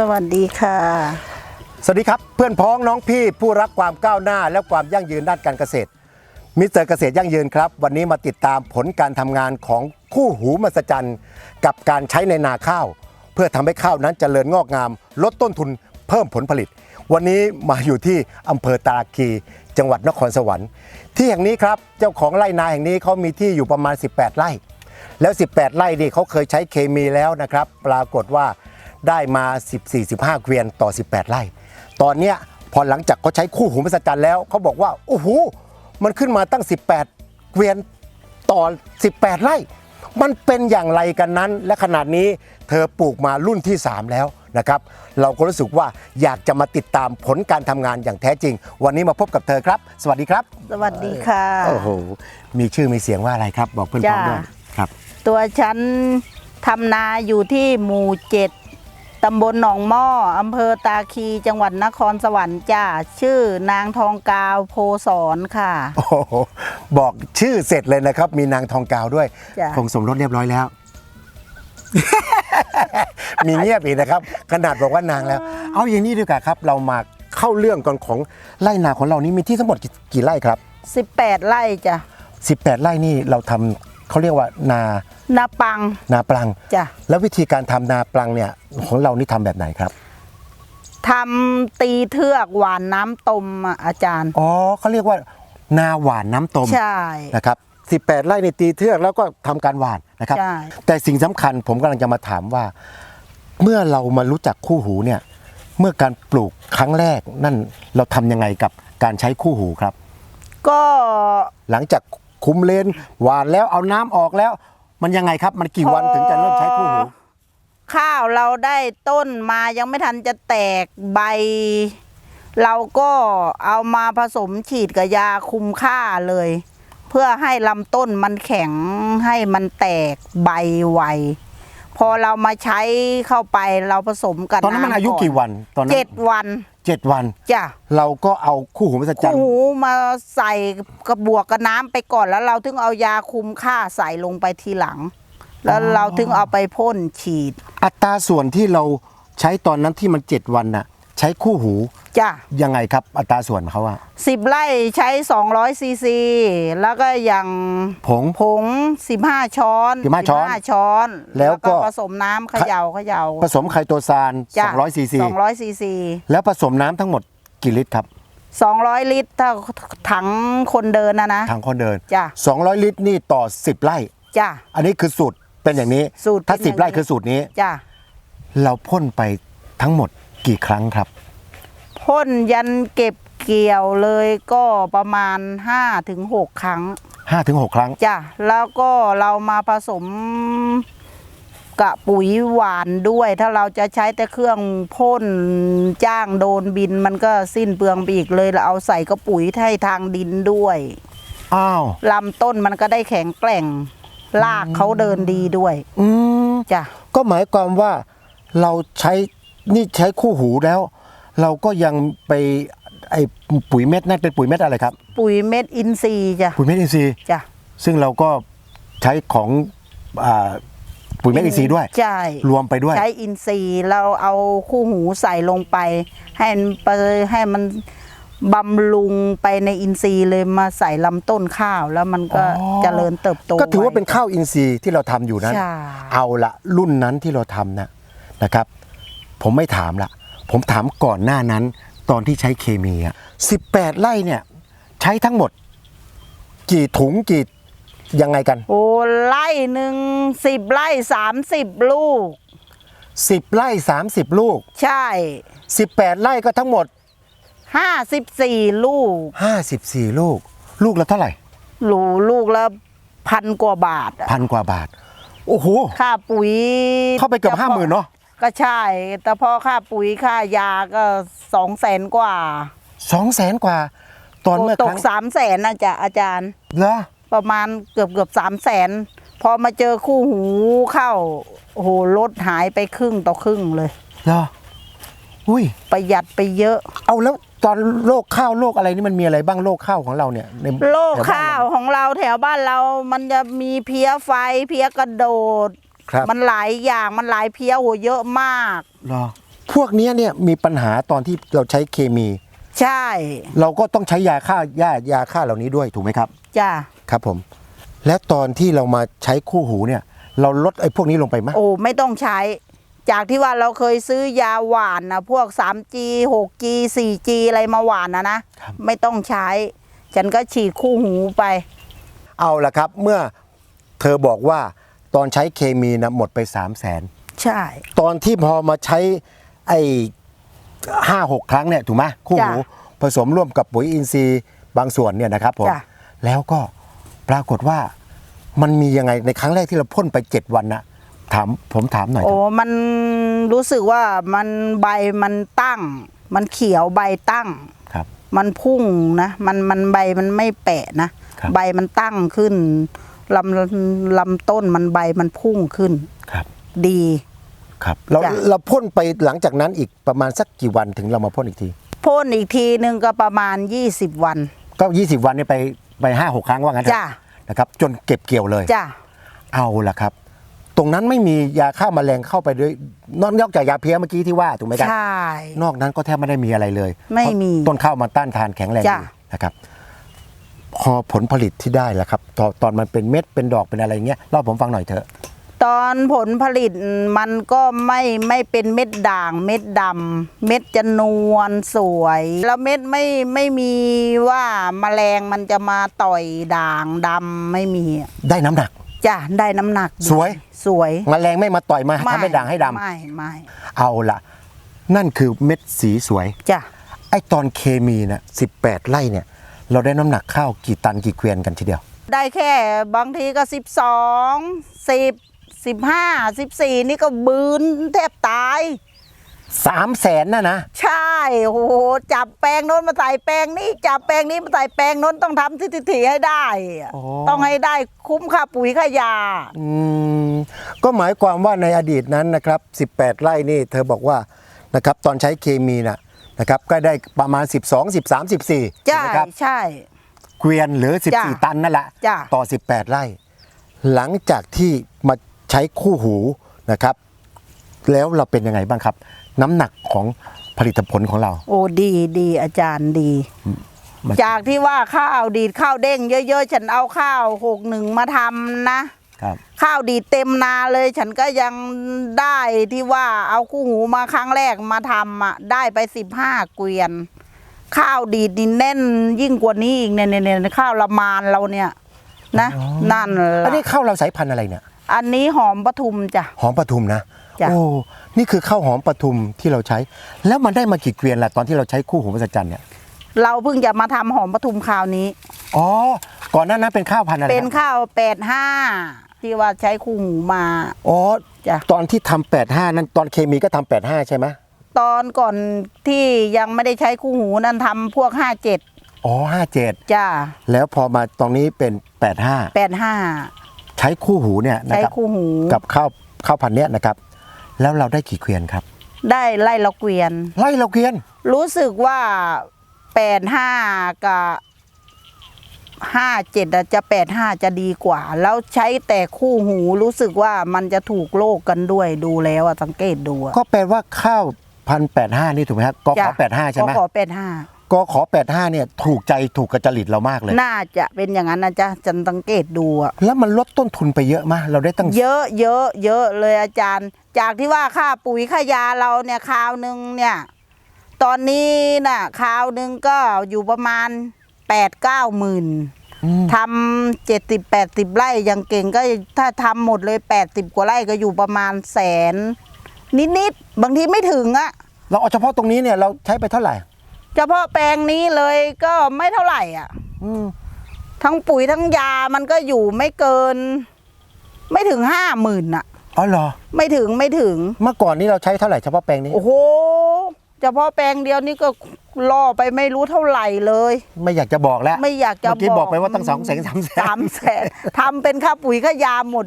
สวัสดีค่ะ สวัสดีครับ เพื่อนพ้องน้องพี่ผู้รักความก้าวหน้า และความยั่งยืนด้านการเกษตรมิสเตอร์เกษตรยั่งยืนครับ วันนี้มาติดตามผลการทำงานของคู่หูมหัศจรรย์กับการใช้ในนาข้าว เพื่อทำให้ข้าวนั้นเจริญงอกงาม ลดต้นทุนเพิ่มผลผลิต วันนี้มาอยู่ที่อำเภอตาคี จังหวัดนครสวรรค์ ที่แห่งนี้ครับเจ้าของไร่นาแห่งนี้เขามีที่อยู่ประมาณ 18 ไร่ แล้ว 18 ไร่นี่เขาเคยใช้เคมีแล้วนะครับ ปรากฏว่า ได้มา 14-15 เกวียนต่อ 18 ไร่ ตอนเนี้ยพอหลังจากเขาใช้คู่หูมหัศจรรย์แล้วเขาบอกว่าโอ้โหมันขึ้นมาตั้ง 18 เกวียนต่อ 18 ไร่ มันเป็นอย่างไรกันนั้น และขนาดนี้เธอปลูกมารุ่นที่ 3 แล้วนะครับ เราก็รู้สึกว่าอยากจะมาติดตามผลการทำงานอย่างแท้จริง วันนี้มาพบกับเธอครับ สวัสดีครับ สวัสดีค่ะ โอ้โหมีชื่อมีเสียงว่าอะไรครับ บอกเพื่อนๆด้วยจ้า ครับ ตัวฉันทำนาอยู่ที่หมู่เจ็ด ตำบลหนองหม้ออำเภอตาคี จังหวัดนครสวรรค์จ้าชื่อนางทองกาวโพสอนค่ะ โอ้โหบอกชื่อเสร็จเลยนะครับ มีนางทองกาวด้วยจ้ะ คงสมรสเรียบร้อยแล้ว มีเงียบอีกนะครับ ขนาดบอกว่านางแล้ว เอาอย่างนี้ดีกว่าครับ เรามาเข้าเรื่องก่อนของไร่นาของเรานี่มีที่ทั้งหมดกี่กี่ไร่ครับ18 ไร่จ้ะ18 ไร่นี่เราทำเขาเรียกว่านา นาปังนาปลัง จ้ะแล้ววิธีการทำนาปลังเนี่ยของเรานี่ทำแบบไหนครับ ทำตีเทือกหวานน้ำตมอะอาจารย์ อ๋อเขาเรียกว่า นาหวานน้ำตมใช่ นะครับ18ไร่ในตีเทือกแล้วก็ทำการหว่านนะครับ ใช่ แต่สิ่งสำคัญผมกำลังจะมาถามว่า เมื่อเรามารู้จักคู่หูเนี่ย เมื่อการปลูกครั้งแรกนั่นเราทำยังไงกับการใช้คู่หูครับ ก็หลังจากคุมเลนหวานแล้วเอาน้ำออกแล้ว มันยังไงครับ มันกี่วันถึงจะเริ่มใช้คู่หู ข้าวเราได้ต้นมายังไม่ทันจะแตกใบ เราก็เอามาผสมฉีดกับยาคุมค่าเลย เพื่อให้ลำต้นมันแข็งให้มันแตกใบไว พอเรามาใช้เข้าไปเราผสมกันตอนนั้นมันอายุกี่วันตอนนั้นเจ็ดวันเจ็ดวันจ้ะเราก็เอาคู่หูมหัศจรรคู่ย์หูมาใส่กระบวกกับน้ำไปก่อนแล้วเราถึงเอายาคุมค่าใส่ลงไปทีหลัง แล้วเราถึงเอาไปพ่นฉีด อัตราส่วนที่เราใช้ตอนนั้นที่มันเจ็ดวันน่ะ ใช้คู่หูจ้ะยังไงครับอัตราส่วนเขาอะสิบไร่ใช้ 200ซีซี แล้วก็อย่างผง ผง 15 ช้อน15ช้อน15ช้อนแล้วก็ ผสมน้ำเขย่าเขย่าผสมไคโตซานจ้ะ200ซีซี200ซีซีแล้วผสมน้ำทั้งหมดกี่ลิตรครับ200 ลิตรถ้าถังคนเดินนะนะ ทางคนเดิน จ้ะ 200 ลิตรนี่ต่อ 10 ไร่ จ้ะ อันนี้คือสูตรเป็นอย่างนี้สูตรถ้าเป็นอย่าง10ไร่นี้ คือสูตรนี้ จ้ะ เราพ่นไปทั้งหมด กี่ครั้งครับ พ่นยันเก็บเกี่ยวเลยก็ประมาณ5-6ครั้ง5-6ครั้ง จ้ะแล้วก็เรามาผสมกับปุ๋ยหวานด้วย ถ้าเราจะใช้แต่เครื่องพ่นจ้างโดนบินมันก็สิ้นเปลืองไปอีกเลยเราเอาใส่กระปุ๋ยให้ทางดินด้วยอ้าวลำต้นมันก็ได้แข็งแกร่งรากเขาเดินดีด้วย อืมจ้ะก็หมายความว่าเราใช้ นี่ใช้คู่หูแล้ว เราก็ยังไปไอปุ๋ยเม็ดนั่นเป็นปุ๋ยเม็ดอะไรครับ ปุ๋ยเม็ดอินทรีย์จ้ะปุ๋ยเม็ดอินทรีย์จ้ะซึ่งเราก็ใช้ของอ่าปุ๋ยเม็ดอินทรีย์ด้วยใช่รวมไปด้วยใช้อินทรีย์เราเอาคู่หูใส่ลงไป ให้มันไปให้มันบำรุงไปในอินทรีย์เลยมาใส่ลำต้นข้าวแล้วมันก็อ๋อเจริญเติบโตก็ถือว่าเป็นไข้าวอินทรีย์ที่เราทำอยู่นั้น ใช่ เอาละรุ่นนั้นที่เราทำนะนะครับ ผมไม่ถามละ ผมถามก่อนหน้านั้นตอนที่ใช้เคมีอะ18ไร่เนี่ย ใช้ทั้งหมด กี่ถุงกี่ยังไงกันโอ้ไร่หนึ่งสิบไร่สามสิบลูก10ไร่30ลูกใช่18ไร่ก็ทั้งหมดห้าสิบสี่ลูก54ลูก ลูกละเท่าไหร่หลูลูกละพันกว่าบาทอะพันกว่าบาท โอ้โห ค่าปุ๋ยเข้าไปเกือบ50,000เนอะ ก็ใช่ แต่พอค่าปุ๋ยค่ายาก็สองแสนกว่าสองแสนกว่า ตอนเมื่อตคกรั้งสามแสนนะจ๊ะอาจารย์ เหรอประมาณเกือบเกือบสามแสนพอมาเจอคู่หูเข้าโอ้โหลดหายไปครึ่งต่อครึ่งเลย เหรออุ้ย ประหยัดไปเยอะ เอาแล้วตอนโรคข้าวโรคอะไรนี่มันมีอะไรบ้างโรคข้าวของเราเนี่ยในโลกแถบ้นข้าวเรของเราแถวบ้านเรา มันจะมีเพี้ยไฟ เพี้ยกระโดด ครับมันหลายอย่างมันหลายเพี้ยโหเยอะมาก เหรอพวกเนี้ยเนี่ยมีปัญหาตอนที่เราใช้เคมี ใช่เราก็ต้องใช้ยาฆ่าหญ้ายาฆ่าเหล่านี้ด้วยถูกไหมครับ จ้ะครับผม และตอนที่เรามาใช้คู่หูเนี่ย เราลดไอ้พวกนี้ลงไปไหมโอ้ไม่ต้องใช้ จากที่ว่าเราเคยซื้อยาหวานนะพวก 3G 6G 4G อะไรมาหวานนะนะ ไม่ต้องใช้ ฉันก็ฉีดคู่หูไป เอาละครับ เมื่อเธอบอกว่า ตอนใช้เคมีนะหมดไป3 0 0แสนใช่ ตอนที่พอมาใช้ไอ้ห้าหกครั้งเนี่ยถูกไหมคู่หูจ้ะผสมร่วมกับปุ๋ยอินทรีย์บางส่วนเนี่ยนะครับผมจ้ะ แล้วก็ปรากฏว่ามันมียังไงในครั้งแรกที่เราพ่นไป7วันนะถามผมถามหน่อย โอ้มันรู้สึกว่ามันใบมันตั้ง มันเขียวใบตั้ง ครับ มันพุ่งนะ มันมันใบมันไม่แปะนะครับ ใบมันตั้งขึ้น ลำลำต้นมันใบมันพุ่งขึ้นครับ ดีครับเราจ้ะ เราพ่นไปหลังจากนั้นอีกประมาณสักกี่วันถึงเรามาพ่นอีกที พ่นอีกทีหนึ่งก็ประมาณ 20 วัน ก็ 20 วันเนี่ยไปไปห้าหกครั้งว่างั้นเถอะจ้ะ นะครับ จนเก็บเกี่ยวเลย จ้ะเอาละครับ ตรงนั้นไม่มียาฆ่าแมลงเข้าไปด้วยนอกนอกจากยาเพลี้ยเมื่อกี้ที่ว่าถูกไหมครับใช่ นอกนั้นก็แทบไม่ได้มีอะไรเลยไม่มีเพราะต้นข้าวมันต้านทานแข็งแรงจ้ะดีนะครับ พอผลผลิตที่ได้แล้วครับตอนตอนมันเป็นเม็ดเป็นดอกเป็นอะไรเงี้ยเล่าให้ผมฟังหน่อยเถอะตอนผลผลิตมันก็ไม่ไม่เป็นเม็ดด่าง เม็ดดำเม็ดจะนวลสวย แล้วเม็ดไม่ไม่มีว่าแมลงมันจะมาต่อยด่างดำไม่มีได้น้ำหนัก จ้ะได้น้ำหนักดีสวย สวยแมลงไม่มาต่อยมาทำให้ด่างให้ดำไม่ไม่เอาละนั่นคือเม็ดสีสวย จ้ะไอ้ตอนเคมีนะ18 ไร่เนี่ย เราได้น้ำหนักข้าวกี่ตันกี่เกวียนกันทีเดียว ได้แค่บางทีก็สิบสองสิบสิบห้าสิบสี่นี่ก็บืนแทบตาย3 0 0แสนนะนะใช่โอ้โหจับแปลงโน้นมาใส่แปลงนี้จับแปลงนี้มาใส่แปลงโน้นต้องทำทิถีๆให้ได้อะโอ้ต้องให้ได้คุ้มค่าปุ๋ยค่ายา อืมก็หมายความว่าในอดีตนั้นนะครับ 18 ไร่นี่เธอบอกว่านะครับตอนใช้เคมีนะ นะครับก็ได้ประมาณ 12 13 14ใช่นะครับใช่ เกวียนหรือ จ้ะ14 ตันนั่นแหละจ้ะ ต่อ 18 ไร่ หลังจากที่มาใช้คู่หูนะครับ แล้วเราเป็นยังไงบ้างครับ น้ำหนักของผลิตผลของเรา โอ้ดีดีอาจารย์ดี มัน จากที่ว่าข้าวดีดข้าวเด้งเยอะๆ ฉันเอาข้าวหกหนึ่งมาทำนะ ครับข้าวดีดเต็มนาเลย ฉันก็ยังได้ที่ว่าเอาคู่หูมาครั้งแรกมาทำอะได้ไปสิบห้าเกวียน ข้าวดีดนี่แน่นยิ่งกว่านี้อีกเนี่ยเนี่ยเนี่ยข้าวละมานเราเนี่ย นะ นั่นอันนี้ล่ะข้าวเราสายพันธุ์อะไรเนี่ยอันนี้หอมปทุมจ้ะ หอมปทุมนะจ้ะ โอ้นี่คือข้าวหอมปทุมที่เราใช้ แล้วมันได้มากี่เกวียนล่ะตอนที่เราใช้คู่หูมหัศจรรย์เนี่ยเราเพิ่งจะมาทำหอมปทุมคราวนี้ อ๋อก่อนหน้านั้นเป็นข้าวพันธุ์อะไรเป็นครับข้าวแปดห้า ที่ว่าใช้คู่หูมา อ๋อจ้ะ ตอนที่ทำแปดห้านั้นตอนเคมีก็ทำแปดห้าใช่ไหมตอนก่อนที่ยังไม่ได้ใช้คู่หูนั้นทำพวกห้าเจ็ดอ๋อห้าเจ็ดจ้าแล้วพอมาตรงนี้เป็นแปดห้าแปดห้าใช้คู่หูเนี่ยนะใช้ครับคู่หู กับข้าวข้าวพันธุ์เนี้ยนะครับ แล้วเราได้กี่เกวียนครับ ได้ไล่ละเกวียน ไล่เราเกวียนรู้สึกว่าแปดห้ากับ ห้าเจ็ดจะแปดห้าจะดีกว่า แล้วใช้แต่คู่หูรู้สึกว่ามันจะถูกโลกกันด้วยดูแล้วอะสังเกตดูอะ ก็แปลว่าข้าวพันแปดห้านี่ถูกไหมครับกขจ้ะอแปดห้าใช่ไหมก็ขอแปดห้ากขอแปดห้าเนี่ยถูกใจถูกกระจริตเรามากเลย น่าจะเป็นอย่างนั้นนะจ๊ะจันสังเกตดูอะ แล้วมันลดต้นทุนไปเยอะมากเราได้ตั้ง เยอะเยอะเยอะเลยอาจารย์ จากที่ว่าค่าปุ๋ยค่ายาเราเนี่ยคราวหนึ่งเนี่ย ตอนนี้น่ะคราวหนึ่งก็อยู่ประมาณ แปดเก้าหมื่นอืมทำเจ็ดสิบแปดสิบไร่อย่างเก่งก็ถ้าทำหมดเลยแปดสิบกว่าไร่ก็อยู่ประมาณแสน นิดๆบางทีไม่ถึงอะเราเอาเฉพาะตรงนี้เนี่ยเราใช้ไปเท่าไหร่ เฉพาะแปลงนี้เลยก็ไม่เท่าไหร่อะอืมทั้งปุ๋ยทั้งยามันก็อยู่ไม่เกิน ไม่ถึงห้าหมื่นอะอ๋อเหรอ ไม่ถึงไม่ถึง เมื่อก่อนนี้เราใช้เท่าไหร่เฉพาะแปลงนี้ โอ้โห เฉพาะแปลงเดียวนี่ก็ล่อไปไม่รู้เท่าไหร่เลย ไม่อยากจะบอกแล้วไม่อยากจะเมื่อกี้บอกไปว่าตั้งสองแสนสามแสนสามแสนทำเป็นค่าปุ๋ยค่ายาหมด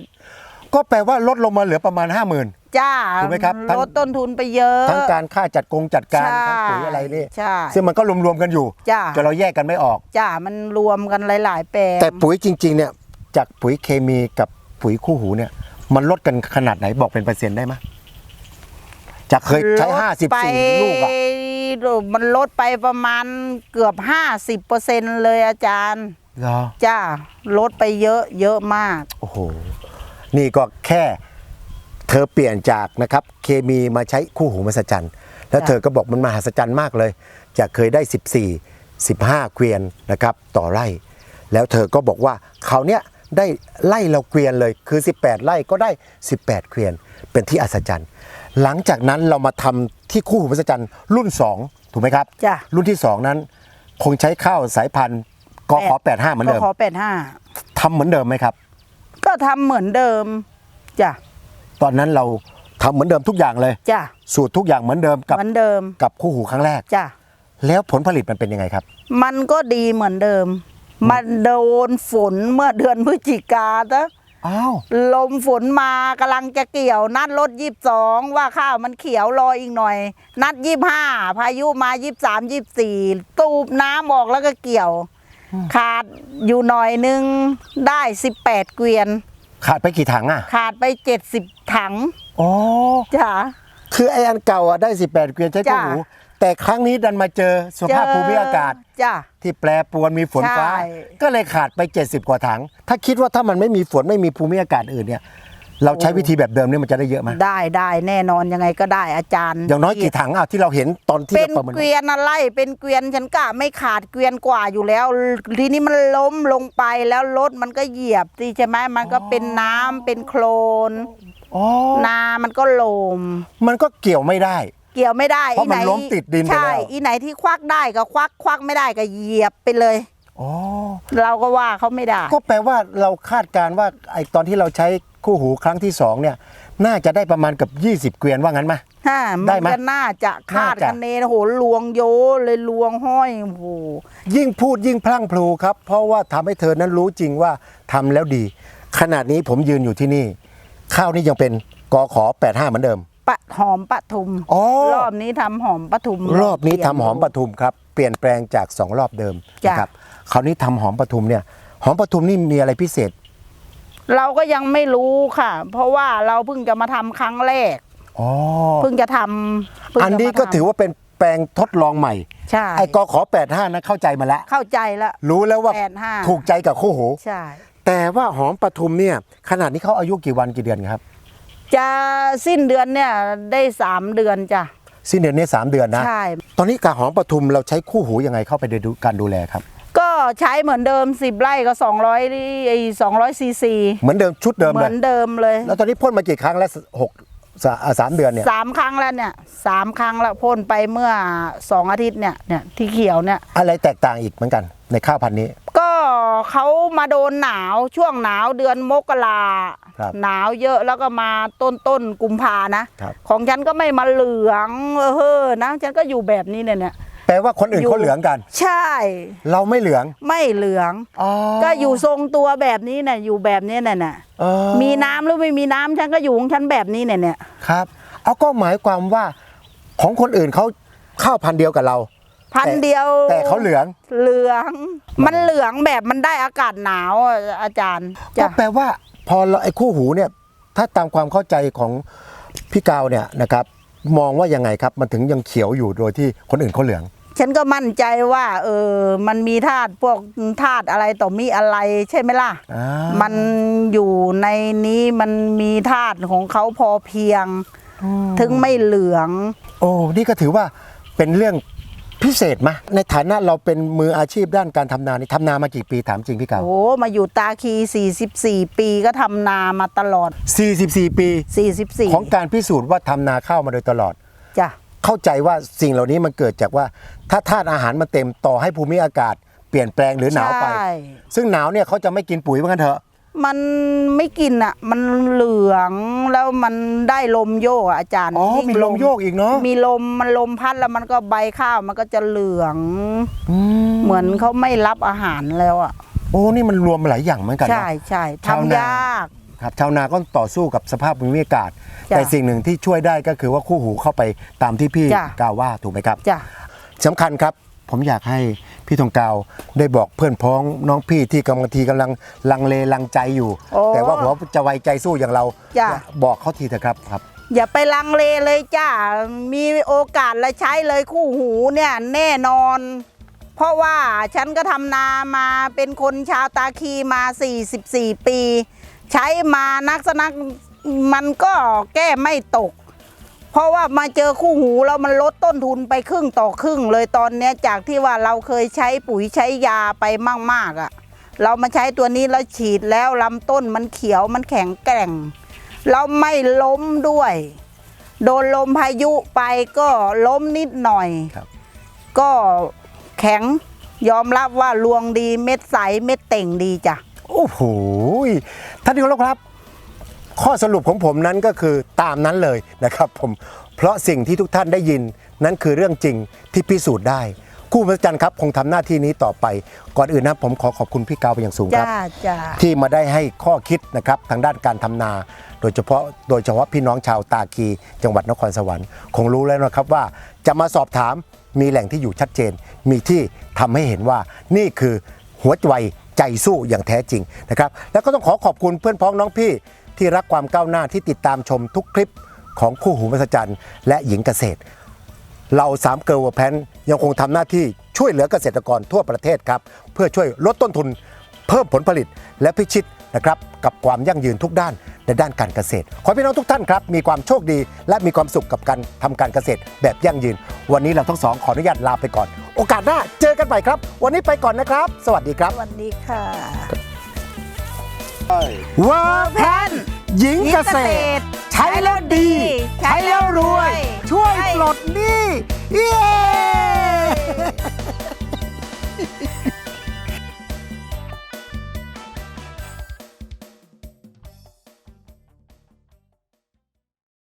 ก็แปลว่าลดลงมาเหลือประมาณห้าหมื่น จ้าถูกไหมครับทั้ง ลดต้นทุนไปเยอะ ทั้งการค่าจัดกงจัดการใช่ทั้งปุ๋ยอะไรนี่ใช่ซึ่งมันก็รวมๆกันอยู่จ้าจนเราแยกกันไม่ออก จ้ามันรวมกันหลาย ๆ แปลงแต่ปุ๋ยจริง ๆ เนี่ยจากปุ๋ยเคมีกับปุ๋ยคู่หูเนี่ย มันลดกันขนาดไหนบอกเป็นเปอร์เซ็นต์ได้ไหม จากเคยใช้ลดไป54 ลูกอะมันลดไปประมาณเกือบ 50%เลยอาจารย์เหรอจ้าลดไปเยอะเยอะมาก โอ้โห นี่ก็แค่เธอเปลี่ยนจากนะครับ เคมีมาใช้คู่หูมหัศจรรย์ แล้วจ้ะเธอก็บอกมันมหัศจรรย์มากเลย จากเคยได้ 14 15 เกวียนนะครับ ต่อไร่ แล้วเธอก็บอกว่าเขาวเนี้ยได้ไล่เราเกวียนเลยคือ 18 ไร่ก็ได้ 18 เกวียน เป็นที่อัศจรรย์ หลังจากนั้นเรามาทำที่คู่หูมหัศจรรย์รุ่น 2 ถูกไหมครับ จ้ะ รุ่นที่ 2 นั้น คงใช้ข้าวสายพันธุ์กข85เหมือนเดิมก็ขอแปดห้าทำเหมือนเดิมไหมครับ ก็ทำเหมือนเดิม จ้ะ ตอนนั้นเราทำเหมือนเดิมทุกอย่างเลย จ้ะ สูตรทุกอย่างเหมือนเดิมกับเหมือนเดิม กับคู่หูครั้งแรก จ้ะ แล้วผลผลิตมันเป็นยังไงครับ มันก็ดีเหมือนเดิม มันโดนฝนเมื่อเดือนพฤศจิกานะ อ้าวลมฝนมากำลังจะเกี่ยว นัดรถยีบสองว่าข้าวมันเขียวรออีกหน่อย นัดยี่ห้าพายุมายี่สามยี่สี่ตูบน้ำออกแล้วก็เกี่ยว ขาดอยู่หน่อยนึงได้สิบแปดเกวียน ขาดไปกี่ถังอะขาดไปเจ็ดสิบถังอ๋อจ้ะ คือไออันเก่าอะได้ 18 เกวียนใช้คู่จ้ะ หู แต่ครั้งนี้ดันมาเจอสภาพภูมิอากาศ จ้ะ ที่แปรปรวนมีฝนฟ้า ใช่ ก็เลยขาดไป 70 กว่าถัง ถ้าคิดว่าถ้ามันไม่มีฝนไม่มีภูมิอากาศอื่นเนี่ย เราใช้วิธีแบบเดิมนี่มันจะได้เยอะไหมได้ได้แน่นอนยังไงก็ได้อาจารย์อย่างน้อยกี่ถังอะที่เราเห็นตอนที่เป็นเราประเมินเกวียนอะไรเป็นเกวียนฉันกะไม่ขาดเกวียนกว่าอยู่แล้ว ทีนี้มันล้มลงไปแล้วรถมันก็เหยียบสิใช่ไหมมันก็เป็นน้ำเป็นโคลน อ๋อนามันก็โลม มันก็เกี่ยวไม่ได้ เกี่ยวไม่ได้เพราะมันอีไหล้มติดดินไปแล้ว ใช่อีไหนที่ควักได้ก็ควักควักไม่ได้ก็เหยียบไปเลย อ๋อ เราก็ว่าเขาไม่ได้ก็แปลว่าเราคาดการณ์ว่าไอตอนที่เราใช้คู่หูครั้งที่สองเนี่ย น่าจะได้ประมาณกับ 20 เกวียนว่างั้นไหมฮะได้มันไหมก็น่าจะคาดน่าจะ คะเนโอ้โหลวงโยเลยลวงห้อยโอ้โห ยิ่งพูดยิ่งพลั่งพลูครับ เพราะว่าทำให้เธอนั้นรู้จริงว่าทำแล้วดี ขนาดนี้ผมยืนอยู่ที่นี่ ข้าวนี่ยังเป็นกอขอ85 เหมือนเดิม ปะหอมปะทุม อ๋อ รอบนี้ทำหอมปะทุม รอบนี้ทำหอมปทุมครับ เปลี่ยนแปลงจาก2รอบเดิมจ้ะ นะครับคราวนี้ทำหอมปทุมเนี่ย หอมปทุมนี่มีอะไรพิเศษเราก็ยังไม่รู้ค่ะ เพราะว่าเราเพิ่งจะมาทำครั้งแรก อ๋อเพิ่งจะทำเพิ่งจะอันนี้ก็มาทำถือว่าเป็นแปลงทดลองใหม่ ใช่ไอ้กอขอ 85นั้นเข้าใจมาแล้ว เข้าใจแล้ว รู้แล้วว่า85 ถูกใจกับคู่หู ใช่ แต่ว่าหอมปทุมเนี่ยขนาดนี้เขาอายุกี่วันกี่เดือนครับ จะสิ้นเดือนเนี่ยได้สามเดือนจ้ะ สิ้นเดือนนี้สามเดือนนะ ใช่ ตอนนี้กากหอมปทุมเราใช้คู่หูยังไงเข้าไปในดูการดูแลครับ ก็ใช้เหมือนเดิม10ไร่ก็200ไอ้200ซีซีเหมือนเดิมชุดเดิมเหเลมือยนเดิมเลย แล้วตอนนี้พ่นมากี่ครั้งแล้วหก สาอ่าสามเดือนเนี่ยสามครั้งแล้วเนี่ยสามครั้งแล้วพ่นไปเมื่อสองอาทิตย์เนี่ยเนี่ยที่เขียวเนี่ยอะไรแตกต่างอีกเหมือนกันในข้าวพันธุ์นี้ ก็เขามาโดนหนาวช่วงหนาวเดือนมกราครับหนาวเยอะแล้วก็มาต้นต้นกุมภานะครับ ของฉันก็ไม่มาเหลืองเออเฮ้อนะฉันก็อยู่แบบนี้เนี่ยเนี่ย แปลว่าคนอื่นอยู่เขาเหลืองกัน ใช่ เราไม่เหลืองไม่เหลืองอ๋อก็อยู่ทรงตัวแบบนี้น่ะอยู่แบบนี้น่ะน่ะเออมีน้ำหรือไม่มีน้ำฉันก็อยู่ของฉันแบบนี้เนี่ยเนี่ยครับ เอาก็หมายความว่าของคนอื่นเขาข้าวพันธุ์เดียวกับเรา พันเดียว แต่เขาเหลือง เหลือง มันเหลืองแบบมันได้อากาศหนาวอะอาจารย์ก็จ้ะแปลว่า พอเราไอ้คู่หูเนี่ย ถ้าตามความเข้าใจของพี่กาวเนี่ยนะครับ มองว่ายังไงครับ มันถึงยังเขียวอยู่โดยที่คนอื่นเขาเหลือง ฉันก็มั่นใจว่า เออ มันมีธาตุพวกธาตุอะไรต่อมีอะไรใช่ไหมล่ะ อ่ามันอยู่ในนี้มันมีธาตุของเขาพอเพียง ถึงไม่เหลือง โอ้นี่ก็ถือว่าเป็นเรื่องพิเศษมะในฐานะเราเป็นมืออาชีพด้านการทำนานี่ทำนามากี่ปีถามจริงพี่กาวโอ้มาอยู่ตาคี 44 ปีก็ทำนามาตลอด 44 ปี 44 ของการพิสูจน์ว่าทำนาข้าวมาโดยตลอดจ้ะ เข้าใจว่าสิ่งเหล่านี้มันเกิดจากว่า ถ้าธาตุอาหารมันเต็มต่อให้ภูมิอากาศ เปลี่ยนแปลงหรือหนาวไป ใช่ ซึ่งหนาวเนี่ยเขาจะไม่กินปุ๋ยเหมือนกันเถอะ มันไม่กินอะ มันเหลืองแล้วมันได้ลมโยกอะอาจารย์อ๋อยิ่งมีลมโยกอีกเนาะมีลมมันลมพัดแล้วมันก็ใบข้าวมันก็จะเหลืองอืมเหมือนเขาไม่รับอาหารแล้วอะ โอ้นี่มันรวมหลายอย่างเหมือนกันนะ ใช่ใช่ชาวนา ทำยาก ครับชาวนาก็ต่อสู้กับสภาพภูมิอากาศ จ้ะแต่สิ่งหนึ่งที่ช่วยได้ก็คือว่าคู่หูเข้าไปตามที่พี่จ้ะ กล่าวว่าถูกไหมครับ จ้ะ สำคัญครับผมอยากให้พี่ทองกาวได้บอกเพื่อนพ้องน้องพี่ที่กำลังทีกำลังลังเลลังใจอยู่ โอ้แต่ว่าหัวจะไวใจสู้อย่างเราจ้ะ บอกเขาทีเถอะครับครับ อย่าไปลังเลเลยจ้า มีโอกาสและใช้เลยคู่หูเนี่ยแน่นอน เพราะว่าฉันก็ทำนามาเป็นคนชาวตาคีมา 44 ปี ใช้มานักสนักมันก็แก้ไม่ตก เพราะว่ามาเจอคู่หูแล้วมันลดต้นทุนไปครึ่งต่อครึ่งเลยตอนเนี้ยจากที่ว่าเราเคยใช้ปุ๋ยใช้ยาไปมากๆอะ่ะ เรามาใช้ตัวนี้แล้วฉีดแล้วลำต้นมันเขียวมันแข็งแกร่ง เราไม่ล้มด้วย โดนลมพายุไปก็ล้มนิดหน่อยครับก็แข็งยอมรับว่าลวงดีเม็ดใสเม็ดเต่งดีจ้ะโอ้โห ท่านที่เคารพครับ ข้อสรุปของผมนั้นก็คือตามนั้นเลยนะครับผมเพราะสิ่งที่ทุกท่านได้ยินนั้นคือเรื่องจริงที่พิสูจน์ได้คู่พระจันทร์ครับคงทำหน้าที่นี้ต่อไป ก่อนอื่นนะผมขอขอบคุณพี่เกาเป็นอย่างสูงครับจ้าจ้าที่มาได้ให้ข้อคิดนะครับทางด้านการทำนา โดยเฉพาะโดยเฉพาะพี่น้องชาวตาคี จังหวัดนครสวรรค์คงรู้แล้วนะครับว่าจะมาสอบถามมีแหล่งที่อยู่ชัดเจน มีที่ทำให้เห็นว่านี่คือหัวใจ ใจสู้อย่างแท้จริงนะครับ แล้วก็ต้องขอขอบคุณเพื่อนพ้องน้องพี่ที่รักความก้าวหน้าที่ติดตามชมทุกคลิปของคู่หูมหัศจรรย์ และหญิงเกษตร เราสามเกิร์ลแพนยังคงทำหน้าที่ช่วยเหลือเกษตรกรทั่วประเทศครับ เพื่อช่วยลดต้นทุน เพิ่มผลผลิตและพิชิต นะครับกับความยั่งยืนทุกด้านในด้านการเกษตร ขอพี่น้องทุกท่านครับมีความโชคดีและมีความสุขกับการทำการเกษตร แบบยั่งยืน วันนี้เราทั้งสองขออนุญาตลาไปก่อน โอกาสหน้าเจอกันใหม่ครับ วันนี้ไปก่อนนะครับ สวัสดีครับสวัสดีค่ะวอร์แพนหญิงเกษตร ใช้แล้วดี ใช้แล้วรวย ช่วยปลดหนี้เย้